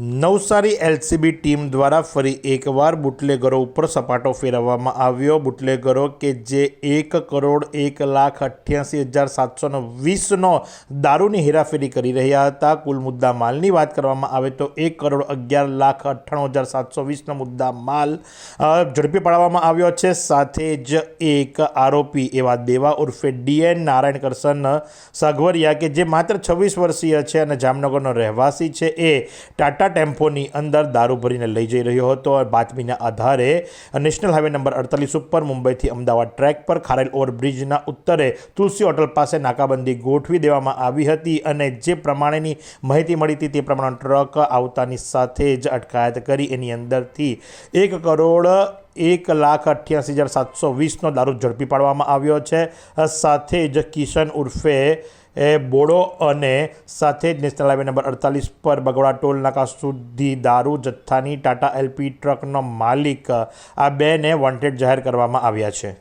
Navsari LCB team દ્વારા ફરી એકવાર બુટલેગરો ઉપર સપાટો ફેરવવામાં આવ્યો. બુટલેગરો કે જે એક કરોડ એક લાખ અઠ્યાસી હજાર સાતસો વીસનો દારૂની હેરાફેરી કરી રહ્યા હતા. કુલ મુદ્દા માલની વાત કરવામાં આવે તો એક કરોડ અગિયાર લાખ અઠ્ઠાણું હજાર સાતસો વીસનો મુદ્દા માલ ઝડપી પાડવામાં આવ્યો છે. સાથે જ એક આરોપી એવા દેવા ઉર્ફે ડીએન નારાયણ કરશન સાગવરિયા કે જે માત્ર છવ્વીસ વર્ષીય છે અને જામનગરનો રહેવાસી છે, એ ટાટા ટેમ્પોની અંદર દારૂ ભરીને લઈ જઈ રહ્યો હતો. બાતમીના આધારે નેશનલ હાઈવે નંબર અડતાલીસ ઉપર મુંબઈથી અમદાવાદ ટ્રેક પર ખારેલ ઓવરબ્રિજના ઉત્તરે તુલસી હોટલ પાસે નાકાબંધી ગોઠવી દેવામાં આવી હતી અને જે પ્રમાણેની માહિતી મળી હતી તે પ્રમાણે ટ્રક આવતાની સાથે જ અટકાયત કરી. એની અંદરથી એક કરોડ એક લાખ અઠ્યાસી હજાર સાતસો વીસનો દારૂ ઝડપી પાડવામાં આવ્યો છે. સાથે જ કિશન ઉર્ફે, એ બોડો અને સાથે જ નેશનલ હાઈવે નંબર અડતાલીસ પર બગોડા ટોલ નાકા સુધી દારૂ જથ્થાની ટાટા એલપી ટ્રકનો માલિક, આ બેને વોન્ટેડ જાહેર કરવામાં આવ્યા છે.